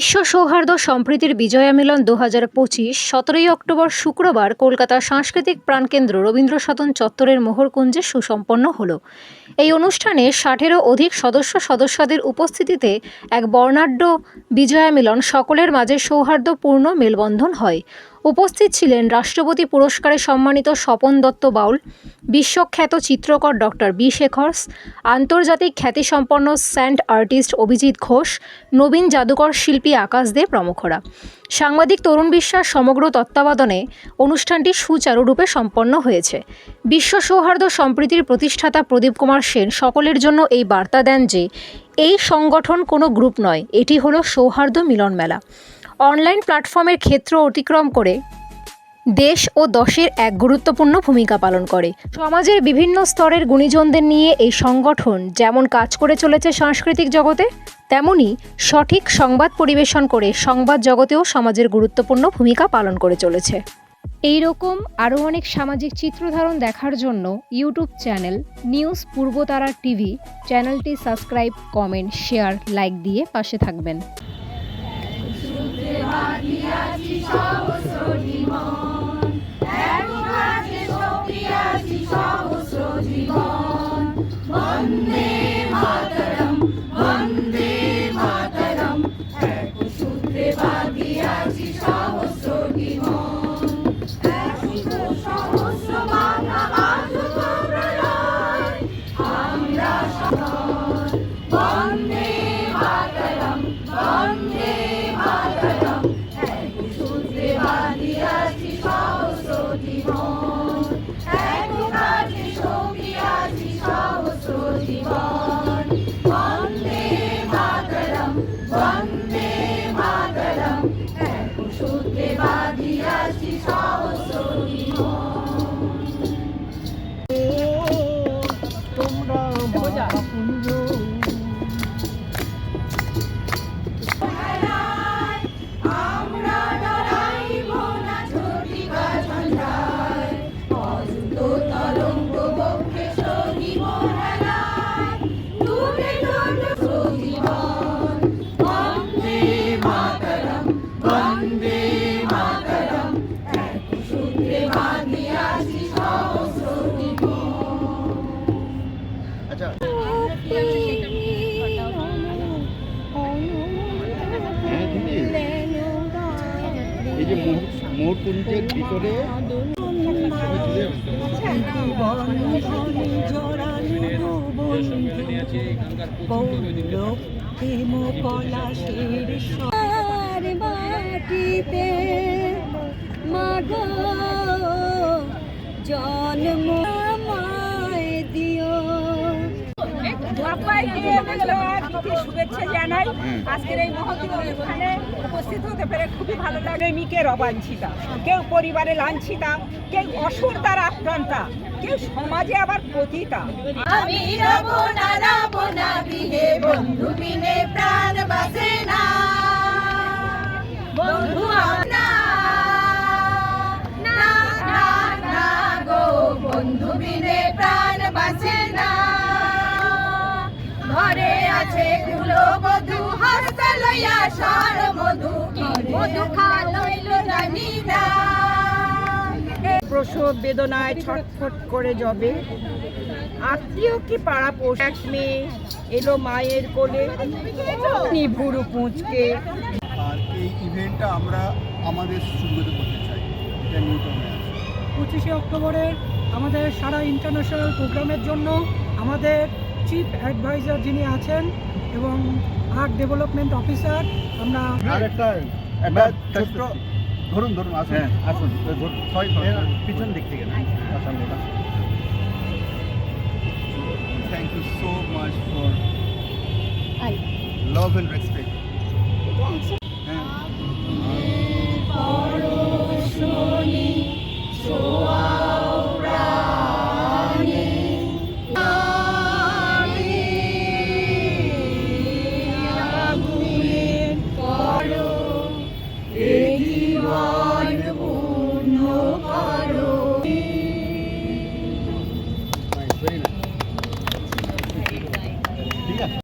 বিশ্ব সৌহার্দ্য সম্প্রীতির বিজয়া মিলন দু হাজার পঁচিশ, সতেরোই অক্টোবর শুক্রবার কলকাতা সাংস্কৃতিক প্রাণকেন্দ্র রবীন্দ্র সদন চত্বরের মোহরকুঞ্জে সুসম্পন্ন হল। এই অনুষ্ঠানে ষাটেরও অধিক সদস্য সদস্যদের উপস্থিতিতে এক বর্ণাঢ্য বিজয়া মিলন সকলের মাঝে সৌহার্দ্যপূর্ণ মেলবন্ধন হয়। উপস্থিত ছিলেন রাষ্ট্রপতি পুরস্কারে সম্মানিত স্বপন দত্ত বাউল, বিশ্বখ্যাত চিত্রকর ডক্টর বি শেখরস আন্তর্জাতিক খ্যাতিসম্পন্ন স্যান্ড আর্টিস্ট অভিজিৎ ঘোষ, নবীন জাদুকর শিল্পী আকাশ দে প্রমুখরা। সাংবাদিক তরুণ বিশ্বাস সমগ্র তত্ত্বাবধানে অনুষ্ঠানটি সুচারুরূপে সম্পন্ন হয়েছে। বিশ্ব সৌহার্দ্য সম্প্রীতির প্রতিষ্ঠাতা প্রদীপ কুমার সেন সকলের জন্য এই বার্তা দেন যে, এই সংগঠন কোনো গ্রুপ নয়, এটি হলো সৌহার্দ্য মিলন মেলা। অনলাইন প্ল্যাটফর্মের ক্ষেত্র অতিক্রম করে দেশ ও দশের এক গুরুত্বপূর্ণ ভূমিকা পালন করে। সমাজের বিভিন্ন স্তরের গুণীজনদের নিয়ে এই সংগঠন যেমন কাজ করে চলেছে সাংস্কৃতিক জগতে, তেমনি সঠিক সংবাদ পরিবেশন করে সংবাদ জগতেও সমাজের গুরুত্বপূর্ণ ভূমিকা পালন করে চলেছে। এই রকম আরও অনেক সামাজিক চিত্রধারণ দেখার জন্য YouTube channel news Purbatara TV চ্যানেলটি সাবস্ক্রাইব, কমেন্ট, শেয়ার, লাইক দিয়ে পাশে থাকবেন। তোমরা আচ্ছা হ্যাঁ দিদি এই যে মোহরকুঞ্জের ভিতরে মাটিতে মাগো জন্ম আমায় দিও। সবাইকে ধন্যবাদ, শুভেচ্ছা জানাই। আজকের এই মহৎ অনুষ্ঠানে উপস্থিত হতে পেরে খুবই ভালো লাগে। প্রেমিকের অবাঞ্ছিতা কেউ পরিবারে লাঞ্ছিতা কেউ অসুর দ্বারা আক্রান্তা কেউ সমাজে আবার পতিতা। আমি রব না রব না বিহে বন্ধু বিনে প্রাণ বাসে না। আছে কুলো বধু হস্ত লইয়া সার মধু মধু খা লইল জানি না। প্রসব বেদনায় ছটফট করে যাবে আত্মীয় কি পাড়া পোশাক মেয়ে এলো মায়ের কোলে। নিভুরু পুঁচকে। আর এই ইভেন্টটা আমরা আমাদের সুবিধা করতে চাই। এটা নিউটনে পঁচিশে অক্টোবরের আমাদের সারা ইন্টারন্যাশনাল প্রোগ্রামের জন্য আমাদের চিফ অ্যাডভাইজার যিনি আছেন এবং আর্ট ডেভেলপমেন্ট অফিসার আমরা আর একটা ছোট্ট ধরুন ধরুন আসুন। আসুন। ছয় পিছন দিক থেকে thank you so much for love and respect জীবন পূর্ণ করো